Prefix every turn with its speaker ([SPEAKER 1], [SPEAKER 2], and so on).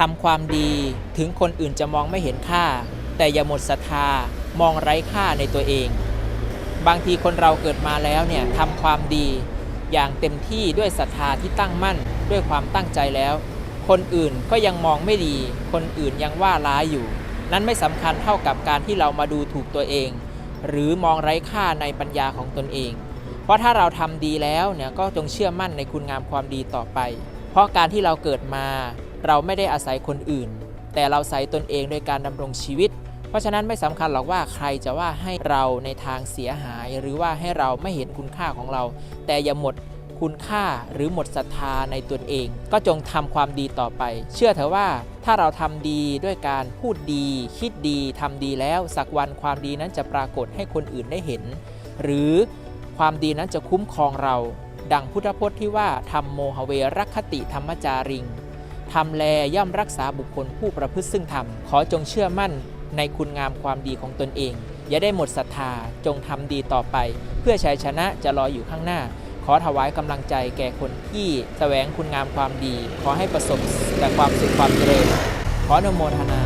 [SPEAKER 1] ทำความดีถึงคนอื่นจะมองไม่เห็นค่า แต่อย่าหมดศรัทธามองไร้ค่าในตัวเอง บางทีคนเราเกิดมาแล้วเนี่ยทำความดีอย่างเต็มที่ด้วยศรัทธาที่ตั้งมั่นด้วยความตั้งใจแล้ว คนอื่นก็ยังมองไม่ดี คนอื่นยังว่าร้ายอยู่ นั้นไม่สำคัญเท่ากับการที่เรามาดูถูกตัวเอง หรือมองไร้ค่าในปัญญาของตนเอง เพราะถ้าเราทำดีแล้วเนี่ยก็จงเชื่อมั่นในคุณงามความดีต่อไป เพราะการที่เราเกิดมา เราไม่ได้อาศัยคนอื่น แต่เราใส่ตนเองโดยการดำรงชีวิต เพราะฉะนั้นไม่สำคัญหรอกว่าใครจะว่าให้เราในทางเสียหาย หรือว่าให้เราไม่เห็นคุณค่าของเรา แต่อย่าหมดคุณค่าหรือหมดศรัทธาในตนเอง ก็จงทำความดีต่อไป เชื่อเถอะว่าถ้าเราทำดีด้วยการพูดดี คิดดีทำดีแล้วสักวันความดีนั้นจะปรากฏให้คนอื่นได้เห็น หรือความดีนั้นจะคุ้มครองเรา ดังพุทธพจน์ที่ว่าทำโมหเวรคติธรรมจาริง ทำแลย่อมรักษาบุคคลผู้ประพฤติซึ่งธรรม ขอจงเชื่อมั่นในคุณงามความดีของตนเอง อย่าได้หมดศรัทธาจงทำดีต่อไป เพื่อชัยชนะจะรออยู่ข้างหน้า ขอถวายกำลังใจแก่คนที่แสวงคุณงามความดี ขอให้ประสบแต่ความสุขความเจริญขออนุโมทนา